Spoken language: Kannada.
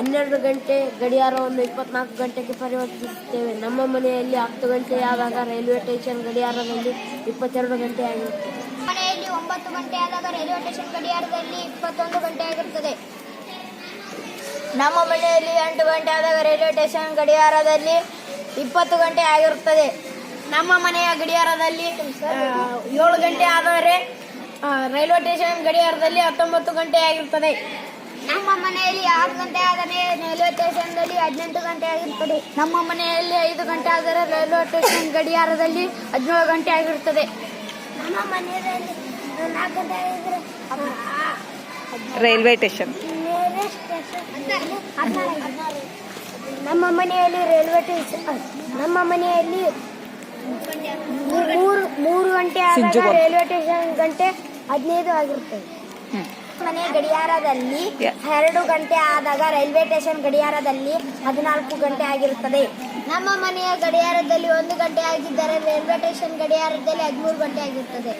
ಹನ್ನೆರಡು ಗಂಟೆ ಗಡಿಯಾರವನ್ನು ಇಪ್ಪತ್ನಾಲ್ಕು ಗಂಟೆಗೆ ಪರಿವರ್ತಿಸುತ್ತೇವೆ. ನಮ್ಮ ಮನೆಯಲ್ಲಿ ಹತ್ತು ಗಂಟೆ ಆದಾಗ ರೈಲ್ವೆ ಸ್ಟೇಷನ್ ಗಡಿಯಾರದಲ್ಲಿ ಇಪ್ಪತ್ತೆರಡು ಗಂಟೆ ಆಗಿರುತ್ತದೆ ಮನೆಯಲ್ಲಿ ಒಂಬತ್ತು ಗಂಟೆ ಆದಾಗ ರೈಲ್ವೆ ಸ್ಟೇಷನ್ ಗಡಿಯಾರದಲ್ಲಿ ಇಪ್ಪತ್ತೊಂದು ಗಂಟೆ ಆಗಿರುತ್ತದೆ. ನಮ್ಮ ಮನೆಯಲ್ಲಿ ಎಂಟು ಗಂಟೆ ಆದಾಗ ರೈಲ್ವೆ ಸ್ಟೇಷನ್ ಗಡಿಯಾರದಲ್ಲಿ ಇಪ್ಪತ್ತು ಗಂಟೆ ಆಗಿರುತ್ತದೆ. ನಮ್ಮ ಮನೆಯ ಗಡಿಯಾರದಲ್ಲಿ ಏಳು ಗಂಟೆ ಆದರೆ ರೈಲ್ವೆ ಸ್ಟೇಷನ್ ಗಡಿಯಾರದಲ್ಲಿ ಹತ್ತೊಂಬತ್ತು ಗಂಟೆ ಆಗಿರುತ್ತದೆ. ನಮ್ಮ ಮನೆಯಲ್ಲಿ ಆರು ಗಂಟೆ ಆದರೆ ರೈಲ್ವೆ ಸ್ಟೇಷನ್ದಲ್ಲಿ ಹದಿನೆಂಟು ಗಂಟೆ ಆಗಿರುತ್ತದೆ ನಮ್ಮ ಮನೆಯಲ್ಲಿ ಐದು ಗಂಟೆ ಆದರೆ ರೈಲ್ವೆ ಸ್ಟೇಷನ್ ಗಡಿಯಾರದಲ್ಲಿ ಹದಿನೇಳು ಗಂಟೆ ಆಗಿರುತ್ತದೆ ನಮ್ಮ ಮನೆಯಲ್ಲಿ ನಾಲ್ಕು ಗಂಟೆ ಆಗಿದ್ರೆ ರೈಲ್ವೆ ಸ್ಟೇಷನ್ ನಮ್ಮ ಮನೆಯಲ್ಲಿ ರೈಲ್ವೆ ಸ್ಟೇಷನ್ ನಮ್ಮ ಮನೆಯಲ್ಲಿ ಮೂರು ಮೂರು ಗಂಟೆ ಆದರೆ ರೈಲ್ವೆ ಸ್ಟೇಷನ್ ಗಂಟೆ ಹದಿನೈದು ಆಗಿರುತ್ತದೆ ಮನೆ ಗಡಿಯಾರದಲ್ಲಿ. ಎರಡು ಗಂಟೆ ಆದಾಗ ರೈಲ್ವೆ ಸ್ಟೇಷನ್ ಗಡಿಯಾರದಲ್ಲಿ ಹದಿನಾಲ್ಕು ಗಂಟೆ ಆಗಿರುತ್ತದೆ ನಮ್ಮ ಮನೆಯ ಗಡಿಯಾರದಲ್ಲಿ ಒಂದು ಗಂಟೆ ಆಗಿದ್ದರೆ ರೈಲ್ವೆ ಸ್ಟೇಷನ್ ಗಡಿಯಾರದಲ್ಲಿ ಹದಿಮೂರು ಗಂಟೆ ಆಗಿರುತ್ತದೆ